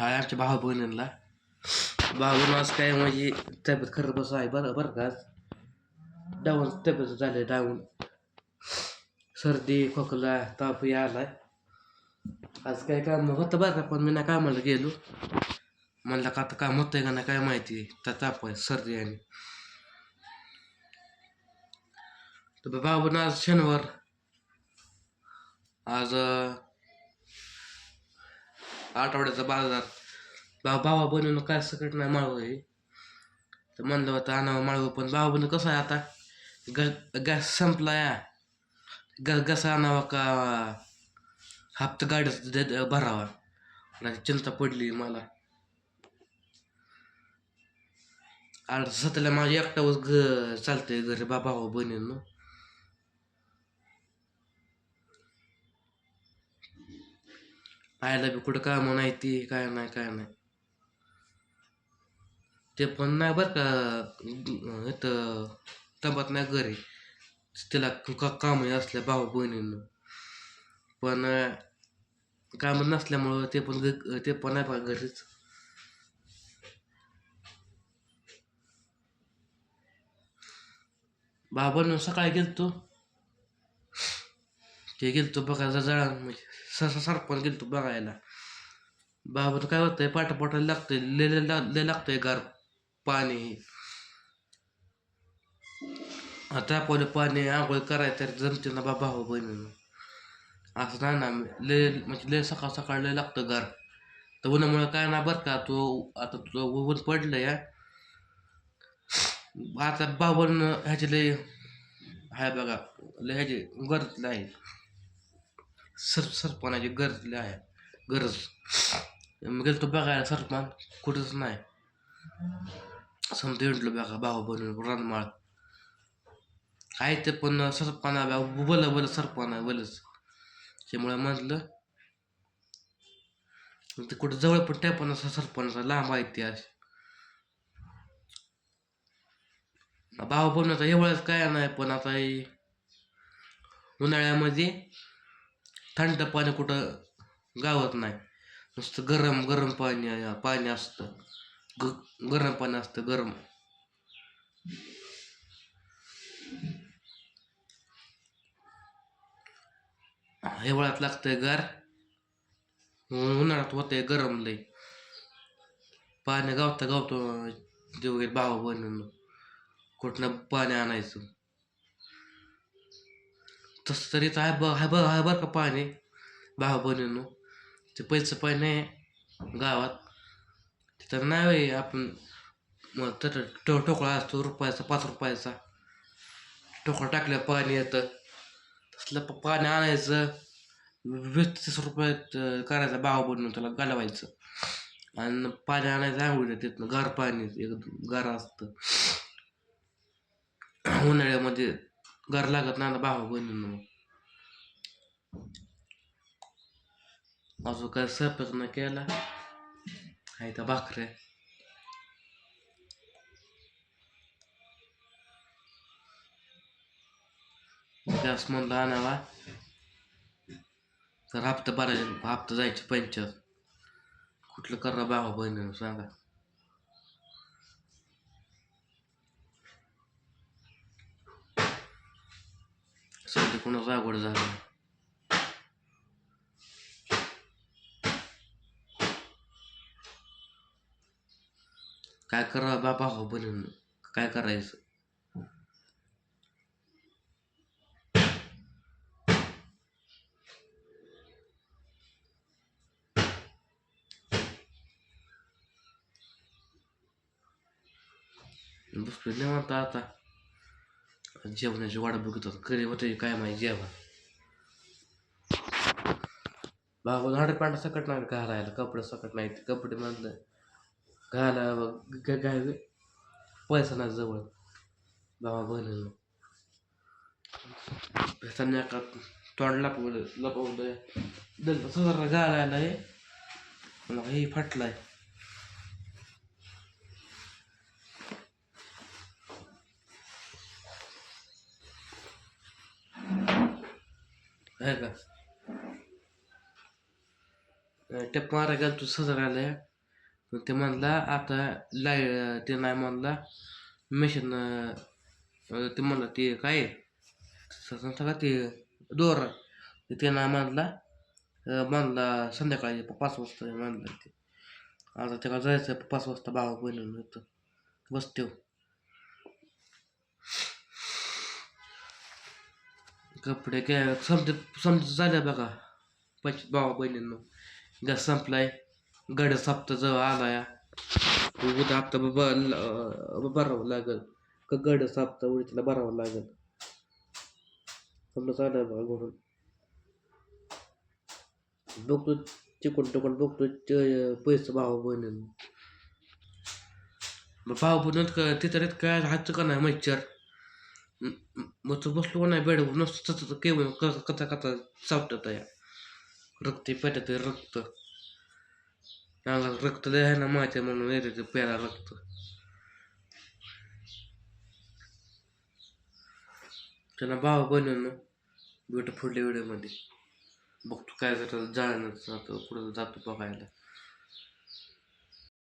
हाय आमच्या भाऊ बहिणींना भाऊ आज काय म्हणजे तब्येत खरं बस आहे बरं बरं का आज? डाऊन तब्येत झाले डाऊन. सर्दी खोकला ताप आलाय. आज काय काम होतं बरं का? पण मी ना कामाला गेलो. म्हणलं का आता काम होतंय का नाही काय माहिती. त्या ताप आहे सर्दी आणि तर बाबा आज शनिवार. आज आठवड्याचा बाजार. भाऊ भावा बनवून काय सकट नाही माळवं आहे तर म्हणलं होतं आणावं माळवं पण बाबा बनवून कसं आहे आता? ग गॅस संपला या. गॅस गॅस आणावा का? हप्ता गाडीच भरावा. नाही चिंता पडली मला. आठ सतल्या माझ्या एकटावच घ चालतंय घरी बाबा बनवून आयला बी कुठं कामं नाही ती काय नाही काय नाही. ते पण नाही बरं का इथं तंबात नाही घरी. तिला का काम असल्या भाऊ बहिणीनं. पण काम नसल्यामुळं ते पण ते पण नाही बघा घरीच. बाबांना सकाळी गेलतो. तू गेलतो बघायला जळा म्हणजे ससा सरपण गेलतो बघायला. बाबा काय होतंय पाठापाठाला लागतंय लय लागतंय गार पाणी. आता आपलं पाणी आंघोळ करायचं तर जमते ना बाबा हो बहिणीनं असं नाही ना लय म्हणजे लय सकाळ सकाळ लय लागतं गार तर उन्हामुळे काय ना बरं का तो आता तुझं ऊन पडलं या आता बाबन ह्याचे लय आहे बघा लय ह्याचे गरज आहे. सर सरपणाची गरजले आहे. गरज. मग गेलो बघायला सरपण कुठंच नाही. समजा म्हटलं बघा भाऊ बनून रानमाळ. आहे ते पण सरपणा बल बल सरपणा बलच. त्यामुळे म्हटलं ते कुठं जवळ पण टॅपन सरपणाचा लांब आहे ते असे भाव बनवता एवढंच काय नाही पण आता उन्हाळ्यामध्ये थंड पाणी कुठं गावत नाही. नुसतं गरम गरम पाणी पाणी असतं. ग गरम पाणी असतं गरम. हिवाळ्यात लागतंय गार. उन्हाळ्यात होतंय गरम लय. पाणी गावता गावतो जे वगैरे भाव बनवून कुठनं पाणी आणायचं? तसं तरी आहे ब आहे बघ आहे बरं का पाणी. भावा बनून ते पैसे पाणी आहे गावात. तिथं नाही आपण मग तर टो टोकळा असतो रुपयाचा पाच रुपयाचा. टोकळा टाकल्यावर पाणी येतं. तसलं प- पाणी आणायचं वीस तीस रुपयात अं, करायचा भाव बनवून त्याला घालवायचं आणि पाणी आणायचं आंघोळीला तिथनं गार पाणी एकदम गार असतं. उन्हाळ्यामध्ये घर लागत नाही ना भाव मग. अजून काय स्वयंपाक नाही केला? आहे त्या भाकऱ्या? गॅस म्हणलं आणावा. तर हप्ता भरायचे हप्ता जायचे पंचर. कुठलं करा भावा बहिणीनं सांगा. सध्या कोणाचं आवड झालं काय करा बाबा हो बहिणीनं काय करायचं बसलो म्हणता आता जेवणाची वाट बघत होतो कधी होते काय माहिती जेवण बाबा हाड पांढरा सकट नाही घालायला कपडे सकट नाही कपडे म्हणलं घाला काय पैसा नाही जवळ. बाबा बहिणीनं भेटांना का तोंड लपवलं लपवलं दल सजरा घालायला हे मला हे फाटलाय. आहे का टेप मारा गेला तू सजरायला पण ते म्हणला आता लाय ते नाही म्हणला. मिशन ते म्हणला ते काय? सांगता ते? दोर. ते नाही म्हणला. म्हणला संध्याकाळी पाच वाजता म्हणला ते. आता त्याला जायचं पाच वाजता भावा बहिणीनं इथं. बसते. कपडे काय समजत समज झाल्या बघा. पच भावा बहिणींनो. गॅस संपलाय. गड सप्ता जवळ आला या उद्या हप्ता भरावं लागल. का गड सप्ता उडीतला भरावं लागल? समजा चालू बघा घडून बघतो चिकून टिकून बघतो ते पैसे भावा बहिणींनो. मग भाऊ पण तिथं काय? हातचं का नाही? मच्छर बसलो नाही बेड नुसतं तसं केवळ कथा कथा सापटत या. रक्त पेटत रक्त. रक्त लय आहे ना माझ्या म्हणून येते ते प्याला रक्त. त्यांना भाव बनवून भेट फुडल्या व्हिडिओमध्ये बघतो काय करतात जाणार जातो पुढं जातो बघायला.